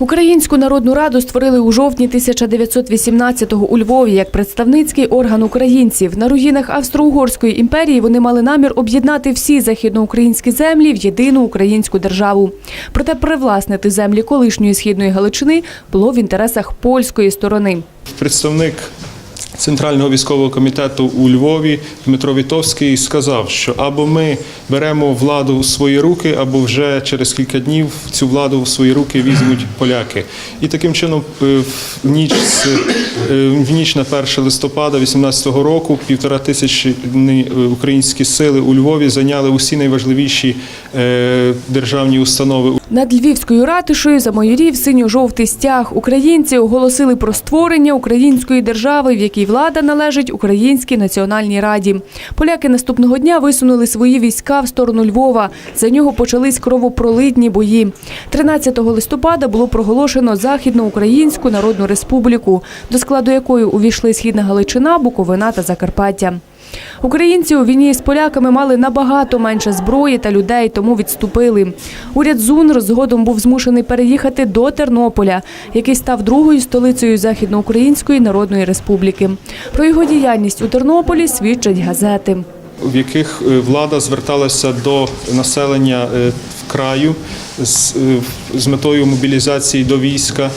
Українську народну раду створили у жовтні 1918-го у Львові як представницький орган українців. На руїнах Австро-Угорської імперії вони мали намір об'єднати всі західноукраїнські землі в єдину українську державу. Проте привласнити землі колишньої східної Галичини було в інтересах польської сторони. Представник Центрального військового комітету у Львові Дмитро Вітовський сказав, що або ми беремо владу у свої руки, або вже через кілька днів цю владу в свої руки візьмуть поляки. І таким чином, е, в ніч е, в ніч на 1 листопада 18-го року півтора тисячі е, українські сили у Львові зайняли усі найважливіші державні установи Над Львівською ратишею замайорів синьо-жовтий стяг. Українці оголосили про створення української держави, в якій влада належить Українській національній раді. Поляки наступного дня висунули свої війська в сторону Львова. За нього почались кровопролитні бої. 13 листопада було проголошено Західноукраїнську Народну Республіку, до складу якої увійшли Східна Галичина, Буковина та Закарпаття. Українці у війні з поляками мали набагато менше зброї та людей, тому відступили. Уряд ЗУНР згодом був змушений переїхати до Тернополя, який став другою столицею Західноукраїнської Народної Республіки. Про його діяльність у Тернополі свідчать газети. в яких е, влада зверталася до населення е, краю з, е, з метою мобілізації до війська.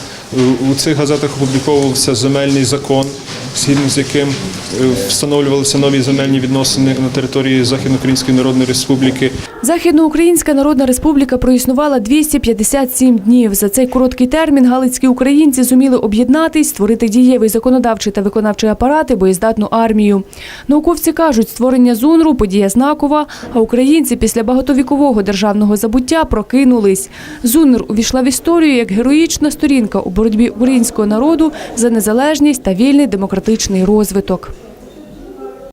У цих газетах опубліковувався земельний закон, згідно з яким е, встановлювалися нові земельні відносини на території Західноукраїнської Народної Республіки. Західноукраїнська Народна Республіка проіснувала 257 днів. За цей короткий термін галицькі українці зуміли об'єднатись, створити дієвий законодавчий та виконавчий апарати, боєздатну армію. Науковці кажуть, створення ЗУНРу – подія знакова, а українці після багатовікового державного забуття прокинулись. ЗУНР увійшла в історію як героїчна сторінка у боротьбі українського народу за незалежність та вільний демократичний розвиток.